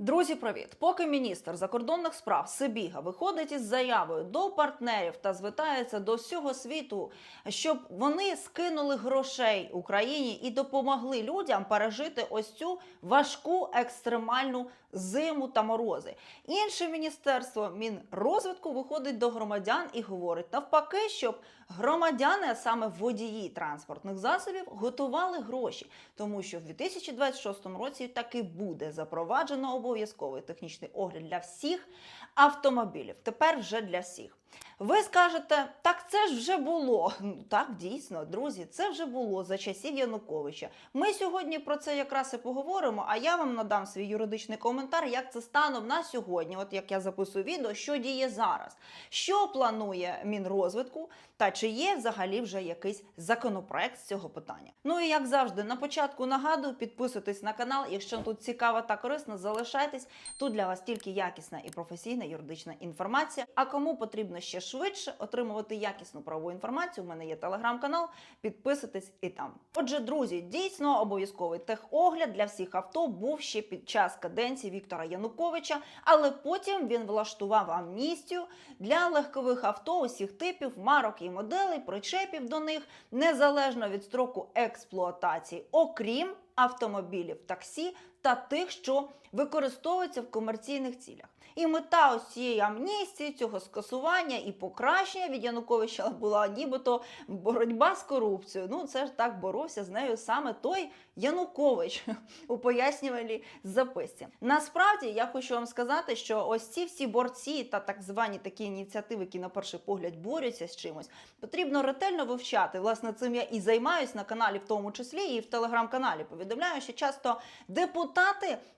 Друзі, привіт! Поки міністр закордонних справ Сибіга виходить із заявою до партнерів та звертається до всього світу, щоб вони скинули грошей Україні і допомогли людям пережити ось цю важку екстремальну зиму та морози. Інше міністерство Мінрозвитку виходить до громадян і говорить навпаки, щоб громадяни, а саме водії транспортних засобів, готували гроші, тому що в 2026 році таки буде запроваджено обов'язковий технічний огляд для всіх автомобілів. Тепер вже для всіх. Ви скажете, так це ж вже було. Ну, Так, дійсно, друзі, це вже було за часів Януковича. Ми сьогодні про це якраз і поговоримо. А я вам надам свій юридичний коментар, як це станом на сьогодні. От як я записую відео, що діє зараз, що планує Мінрозвитку, та чи є взагалі вже якийсь законопроект з цього питання. Ну і як завжди, на початку нагадую, підписуйтесь на канал. Якщо тут цікаво та корисно, залишайтесь. Тут для вас тільки якісна і професійна юридична інформація. А кому потрібно ще швидше отримувати якісну правову інформацію, у мене є телеграм-канал. Підписуйтесь і там. Отже, друзі, дійсно обов'язковий техогляд для всіх авто був ще під час каденції Віктора Януковича, але потім він влаштував амністію для легкових авто усіх типів, марок і моделей, причепів до них незалежно від строку експлуатації, окрім автомобілів, таксі та тих, що використовуються в комерційних цілях. І мета ось цієї амністії, цього скасування і покращення від Януковича була нібито боротьба з корупцією. Ну це ж так боровся з нею саме той Янукович у пояснювальній записці. Насправді я хочу вам сказати, що ось ці всі борці та так звані такі ініціативи, які на перший погляд борються з чимось, потрібно ретельно вивчати. Власне, цим я і займаюсь на каналі, в тому числі і в телеграм-каналі. Повідомляю, що часто депутати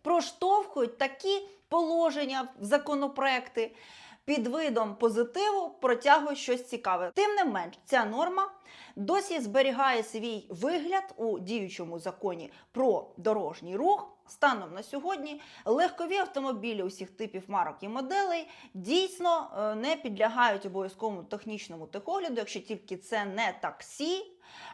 проштовхують такі положення в законопроекти. Під видом позитиву протягує щось цікаве. Тим не менш, ця норма досі зберігає свій вигляд у діючому законі про дорожній рух. Станом на сьогодні легкові автомобілі усіх типів марок і моделей дійсно е, не підлягають обов'язковому технічному техогляду, якщо тільки це не таксі.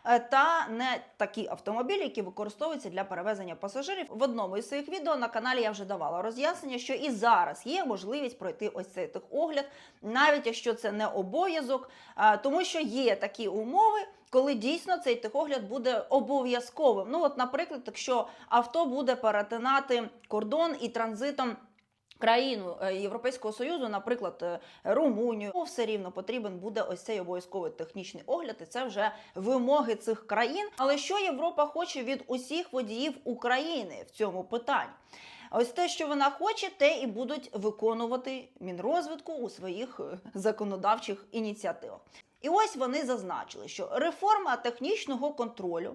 е, Та не такі автомобілі, які використовуються для перевезення пасажирів. В одному із своїх відео на каналі я вже давала роз'яснення, що і зараз є можливість пройти ось цей техогляд, навіть якщо це не обов'язок, е, тому що є такі умови, коли дійсно цей техогляд буде обов'язковим. Ну, от, наприклад, якщо авто буде перетинати кордон і транзитом. Країну е, Європейського союзу, наприклад, е, Румунію, все рівно потрібен буде ось цей обов'язковий технічний огляд, і це вже вимоги цих країн. Але що Європа хоче від усіх водіїв України в цьому питанні? Ось те, що вона хоче, те і будуть виконувати мінрозвитку у своїх е, законодавчих ініціативах. І ось вони зазначили, що реформа технічного контролю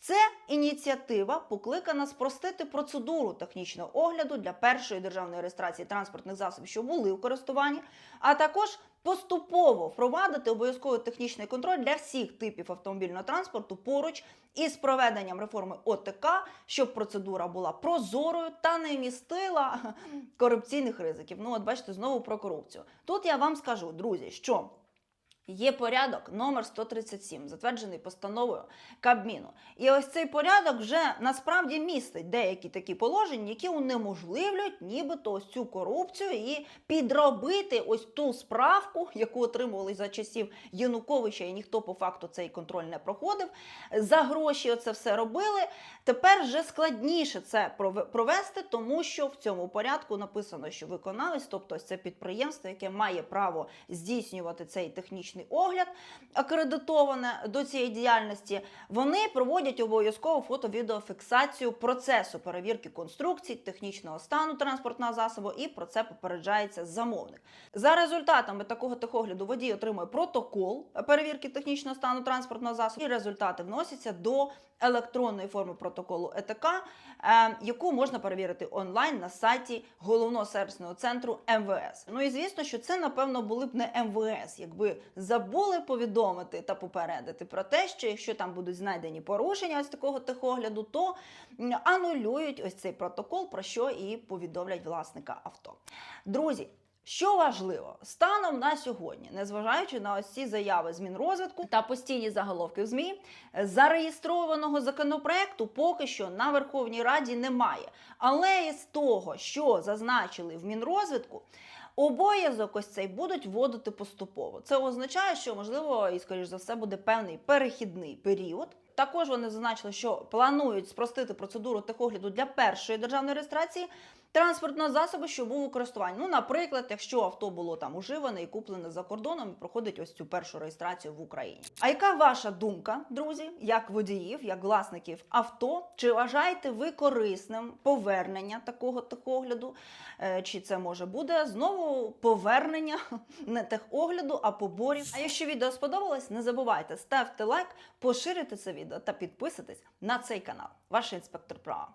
це ініціатива, покликана спростити процедуру технічного огляду для першої державної реєстрації транспортних засобів, що були у користуванні, а також поступово впровадити обов'язковий технічний контроль для всіх типів автомобільного транспорту поруч із проведенням реформи ОТК, щоб процедура була прозорою та не містила корупційних ризиків. Ну, от бачите, знову про корупцію. Тут я вам скажу, друзі, що. Є порядок номер 137, затверджений постановою Кабміну. І ось цей порядок вже насправді містить деякі такі положення, які унеможливлюють нібито ось цю корупцію і підробити ось ту справку, яку отримували за часів Януковича, і ніхто по факту цей контроль не проходив. За гроші оце все робили. Тепер вже складніше це провести, тому що в цьому порядку написано, що виконавець, тобто це підприємство, яке має право здійснювати цей технічний огляд, акредитоване до цієї діяльності, вони проводять обов'язково фото-відеофіксацію процесу перевірки конструкцій, технічного стану транспортного засобу, і про це попереджається замовник. За результатами такого техогляду водій отримує протокол перевірки технічного стану транспортного засобу, і результати вносяться до електронної форми протоколу ЕТК, е, яку можна перевірити онлайн на сайті головного сервісного центру МВС. Ну і звісно, що це напевно були б не МВС, якби забули повідомити та попередити про те, що якщо там будуть знайдені порушення ось такого техогляду, то анулюють ось цей протокол, про що і повідомлять власника авто. Друзі. Що важливо станом на сьогодні, незважаючи на ось ці заяви з Мінрозвитку та постійні заголовки в ЗМІ, зареєстрованого законопроекту поки що на Верховній Раді немає. Але із того, що зазначили в Мінрозвитку, обов'язок ось цей будуть вводити поступово. Це означає, що можливо і скоріш за все буде певний перехідний період. Також вони зазначили, що планують спростити процедуру техогляду для першої державної реєстрації транспортного засобу, що був у користуванні. Ну, наприклад, якщо авто було там уживане і куплене за кордоном, і проходить ось цю першу реєстрацію в Україні. А яка ваша думка, друзі, як водіїв, як власників авто? Чи вважаєте ви корисним повернення такого техогляду? Е, Чи це може буде знову повернення не техогляду, а поборів? А якщо відео сподобалось, не забувайте ставте лайк, поширюйте це відео та підписуйтесь на цей канал. Ваш інспектор права.